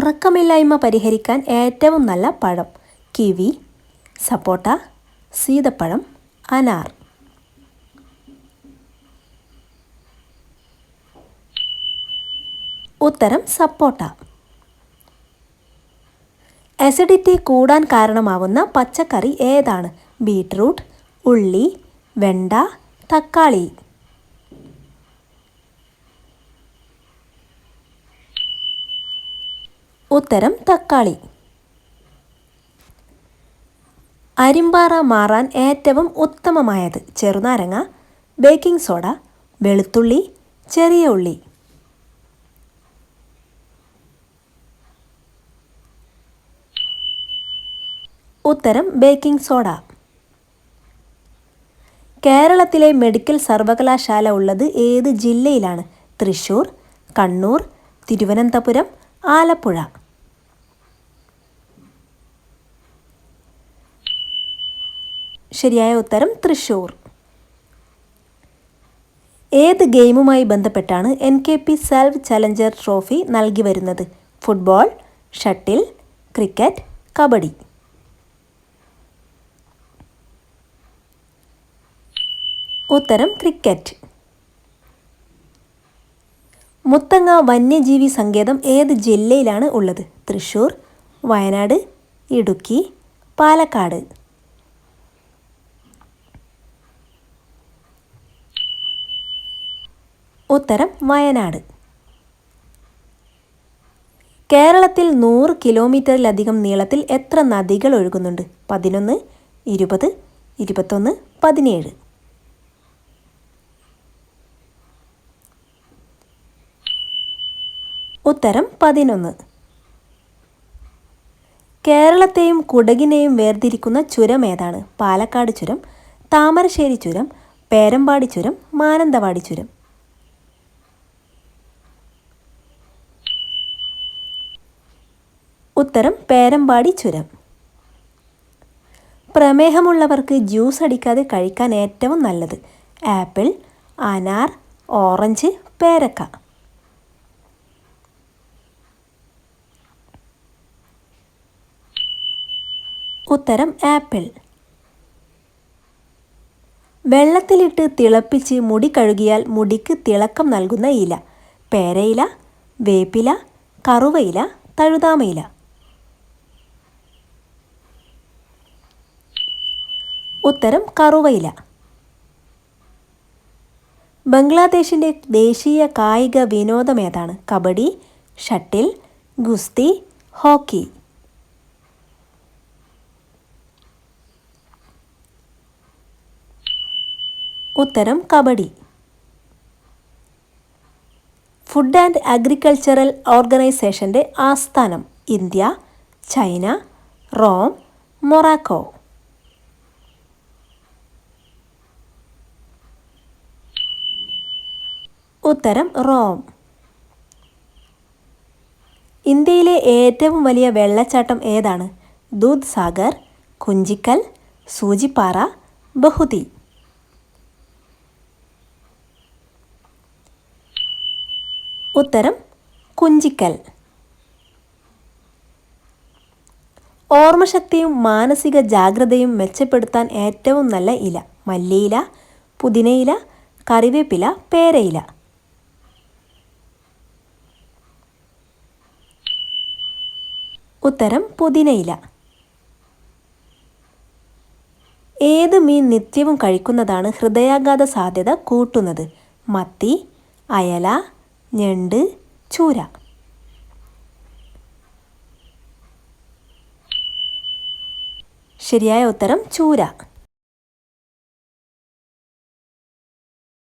ഉറക്കമില്ലായ്മ പരിഹരിക്കാൻ ഏറ്റവും നല്ല പഴം കിവി സപ്പോട്ട സീതപ്പഴം അനാർ. ഉത്തരം സപ്പോട്ട. അസിഡിറ്റി കൂടാൻ കാരണമാവുന്ന പച്ചക്കറി ഏതാണ്? ബീട്രൂട്ട് ഉള്ളി വെണ്ട തക്കാളി. ഉത്തരം തക്കാളി. അരിമ്പാറ മാറാൻ ഏറ്റവും ഉത്തമമായത് ചെറുനാരങ്ങ ബേക്കിംഗ് സോഡ വെളുത്തുള്ളി ചെറിയ ഉള്ളി. ഉത്തരം ബേക്കിംഗ് സോഡ. കേരളത്തിലെ മെഡിക്കൽ സർവകലാശാല ഉള്ളത് ഏത് ജില്ലയിലാണ്? തൃശൂർ കണ്ണൂർ തിരുവനന്തപുരം ആലപ്പുഴ. ശരിയായ ഉത്തരം തൃശ്ശൂർ. ഏത് ഗെയിമുമായി ബന്ധപ്പെട്ടാണ് N K P self challenger trophy നൽകി വരുന്നത്? Football shuttle cricket kabaddi. ഉത്തരം ക്രിക്കറ്റ്. മുത്തങ്ങ വന്യജീവി സങ്കേതം ഏത് ജില്ലയിലാണ് ഉള്ളത്? തൃശ്ശൂർ വയനാട് ഇടുക്കി പാലക്കാട്. ഉത്തരം വയനാട്. കേരളത്തിൽ നൂറ് കിലോമീറ്ററിലധികം നീളത്തിൽ എത്ര നദികൾ ഒഴുകുന്നുണ്ട്? പതിനൊന്ന് ഇരുപത് ഇരുപത്തൊന്ന് പതിനേഴ്. ഉത്തരം പതിനൊന്ന്. കേരളത്തെയും കുടകിനെയും വേർതിരിക്കുന്ന ചുരം ഏതാണ്? പാലക്കാട് ചുരം താമരശ്ശേരി ചുരം പേരമ്പാടി ചുരം മാനന്തവാടി ചുരം. ഉത്തരം പേരമ്പാടി ചുരം. പ്രമേഹമുള്ളവർക്ക് ജ്യൂസ് അടിക്കാതെ കഴിക്കാൻ ഏറ്റവും നല്ലത് ആപ്പിൾ അനാർ ഓറഞ്ച് പേരക്ക. ഉത്തരം ആപ്പിൾ. വെള്ളത്തിലിട്ട് തിളപ്പിച്ച് മുടി കഴുകിയാൽ മുടിക്ക് തിളക്കം നൽകുന്ന ഇല. പേരയില വേപ്പില കറുവയില തഴുതാമയില. ഉത്തരം കറുവയില. ബംഗ്ലാദേശിന്റെ ദേശീയ കായിക വിനോദം ഏതാണ്? കബഡി ഷട്ടിൽ ഗുസ്തി ഹോക്കി. ഉത്തരം കബഡി. ഫുഡ് ആൻഡ് അഗ്രികൾച്ചറൽ ഓർഗനൈസേഷന്റെ ആസ്ഥാനം ഇന്ത്യ ചൈന റോം മൊറാക്കോ. ഉത്തരം റോം. ഇന്ത്യയിലെ ഏറ്റവും വലിയ വെള്ളച്ചാട്ടം ഏതാണ്? ദൂദ് സാഗർ കുഞ്ചിക്കൽ സൂചിപ്പാറ ബഹുതി. ഉത്തരം കുഞ്ചിക്കൽ. ഓർമ്മശക്തിയും മാനസിക ജാഗ്രതയും മെച്ചപ്പെടുത്താൻ ഏറ്റവും നല്ല ഇല മല്ലിയില പുതിനയില കറിവേപ്പില പേരയില. ഉത്തരം പുതിനയില. ഏത് മീൻ നിത്യവും കഴിക്കുന്നതാണ് ഹൃദയാഘാത സാധ്യത കൂട്ടുന്നത്? മത്തി അയല ഞണ്ട് ചൂര. ശരിയായ ഉത്തരം ചൂര.